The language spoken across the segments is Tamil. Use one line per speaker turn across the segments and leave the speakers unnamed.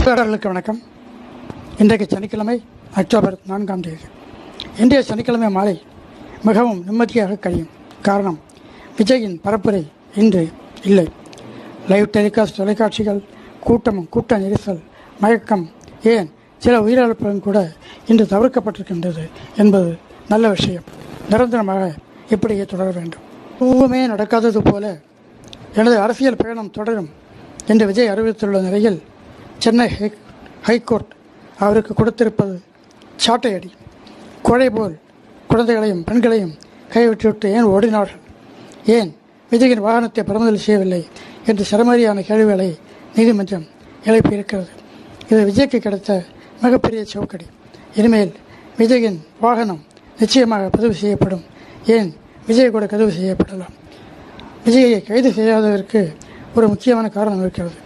பார்வையாளர்களுக்கு வணக்கம். இன்றைக்கு சனிக்கிழமை அக்டோபர் நான்காம் தேதி. இன்றைய சனிக்கிழமை மாலை மிகவும் நிம்மதியாக கழியும் காரணம் விஜயின் பரப்புரை இன்று இல்லை. லைவ் டெலிகாஸ்ட் தொலைக்காட்சிகள் கூட்டம் கூட்ட நெரிசல் மயக்கம் ஏன் சில உயிரிழப்புகளும் கூட இன்று தவிர்க்கப்பட்டிருக்கின்றது என்பது நல்ல விஷயம். நிரந்தரமாக இப்படியே தொடர வேண்டும். எதுவுமே நடக்காதது போல எனது அரசியல் பயணம் தொடரும் என்று விஜய் அறிவித்துள்ள நிலையில் சென்னை ஹை ஹைகோர்ட் அவருக்கு கொடுத்திருப்பது சாட்டையடி. கொலை போல் குழந்தைகளையும் பெண்களையும் கைவிட்டுவிட்டு ஏன் ஓடினார்கள்? ஏன் விஜயின் வாகனத்தை பறிமுதல் செய்யவில்லை என்று சிரமரியான கேள்விகளை நீதிமன்றம் எழுப்பியிருக்கிறது? இது விஜய்க்கு கிடைத்த மிகப்பெரிய சவுக்கடி. இனிமேல் விஜயின் வாகனம் நிச்சயமாக பதிவு செய்யப்படும். ஏன் விஜய் கூட கதவு செய்யப்படலாம்? விஜயை கைது செய்யாததற்கு ஒரு முக்கியமான காரணம் இருக்கிறது.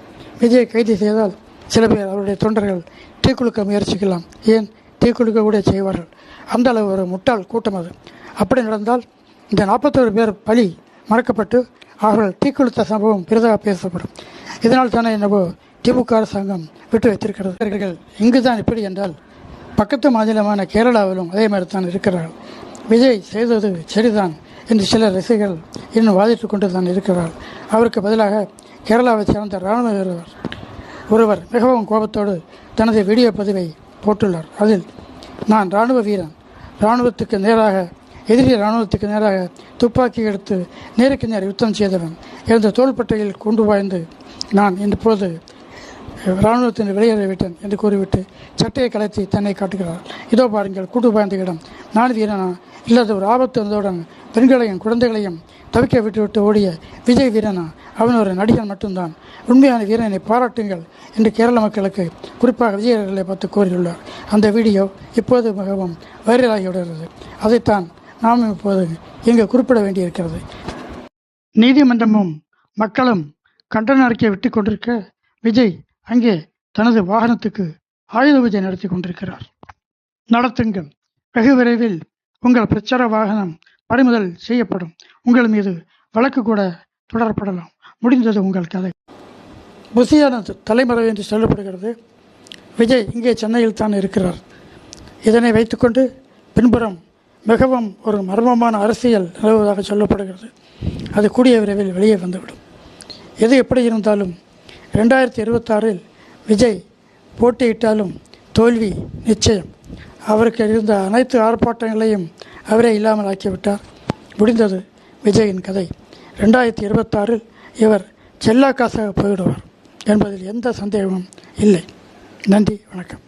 விஜயை கைது செய்தால் சில பேர் அவருடைய தொண்டர்கள் டீ குலுக்க முயற்சிக்கலாம். ஏன்? டீ குலுக்க கூட செய்வார்கள். அந்த அளவு ஒரு முட்டாள் கூட்டம் அது. அப்படி நடந்தால் இந்த நாற்பத்தோரு பேர் பலி மறக்கப்பட்டு அவர்கள் டீ குளுத்த சம்பவம் பெரிதாக பேசப்படும். இதனால் தானே என்னவோ திமுக அரசாங்கம் விட்டு வைத்திருக்கிறது. இங்கு தான் இப்படி என்றால் பக்கத்து மாநிலமான கேரளாவிலும் அதே மாதிரி தான் இருக்கிறார்கள். விஜய் செய்தது சரிதான் என்று சில ரசிகர்கள் இன்னும் வாதிட்டு கொண்டு தான் இருக்கிறார் அவருக்கு பதிலாக கேரளாவை சேர்ந்த இராணுவ வீரர் ஒருவர் மிகவும் கோபத்தோடு தனது வீடியோ பதிவை போட்டுள்ளார். அதில் நான் இராணுவ வீரன் இராணுவத்துக்கு நேராக எதிரி இராணுவத்துக்கு நேராக துப்பாக்கி எடுத்து நேருக்கு நேர் யுத்தம் செய்தவன் எனது தோள்பட்டையில் கொண்டு வாய்ந்து நான் இப்போது இராணுவத்தின் வெளியேறிவிட்டேன் என்று கூறிவிட்டு சட்டையை கலைத்து தன்னை காட்டுகிறார். இதோ பாருங்கள் கூட்டு பாய்ந்த இடம். நான் வீரனா? இல்லாத ஒரு ஆபத்து வந்தவுடன் பெண்களையும் குழந்தைகளையும் தவிக்க விட்டுவிட்டு ஓடிய விஜய் வீரனா? அவன் ஒரு நடிகன் மட்டும்தான். உண்மையான வீரனை பாராட்டுங்கள் என்று கேரள மக்களுக்கு குறிப்பாக விஜயர்களை பார்த்து கூறியுள்ளார். அந்த வீடியோ இப்போது மிகவும் வைரலாகி வருகிறது அதைத்தான் நாம் இப்போது இங்கு குறிப்பிட வேண்டியிருக்கிறது. நீதிமன்றமும் மக்களும் கண்டன அறிக்கை விட்டு கொண்டிருக்க விஜய் அங்கே தனது வாகனத்துக்கு ஆயுத பூஜை நடத்தி கொண்டிருக்கிறார். நடத்துங்கள். வெகு விரைவில் உங்கள் பிரச்சார வாகனம் பறிமுதல் செய்யப்படும். உங்கள் மீது வழக்கு கூட தொடரப்படலாம். முடிந்தது உங்கள் கதை. புசியான தலைமறை என்று சொல்லப்படுகிறது. விஜய் இங்கே சென்னையில் தான் இருக்கிறார். இதனை வைத்துக்கொண்டு பின்புறம் மிகவும் ஒரு மர்மமான அரசியல் நிலவுவதாக சொல்லப்படுகிறது. அது கூடிய விரைவில் வெளியே வந்துவிடும். எது எப்படி இருந்தாலும் ரெண்டாயிரத்தி இருபத்தாறில் விஜய் போட்டியிட்டாலும் தோல்வி நிச்சயம். அவருக்கு இருந்த அனைத்து ஆர்ப்பாட்டங்களையும் அவரே இல்லாமல் ஆக்கிவிட்டார் முடிந்தது விஜயின் கதை. ரெண்டாயிரத்தி இருபத்தாறில் இவர் செல்லாக்காசாக போயிடுவார் என்பதில் எந்த சந்தேகமும் இல்லை. நன்றி வணக்கம்.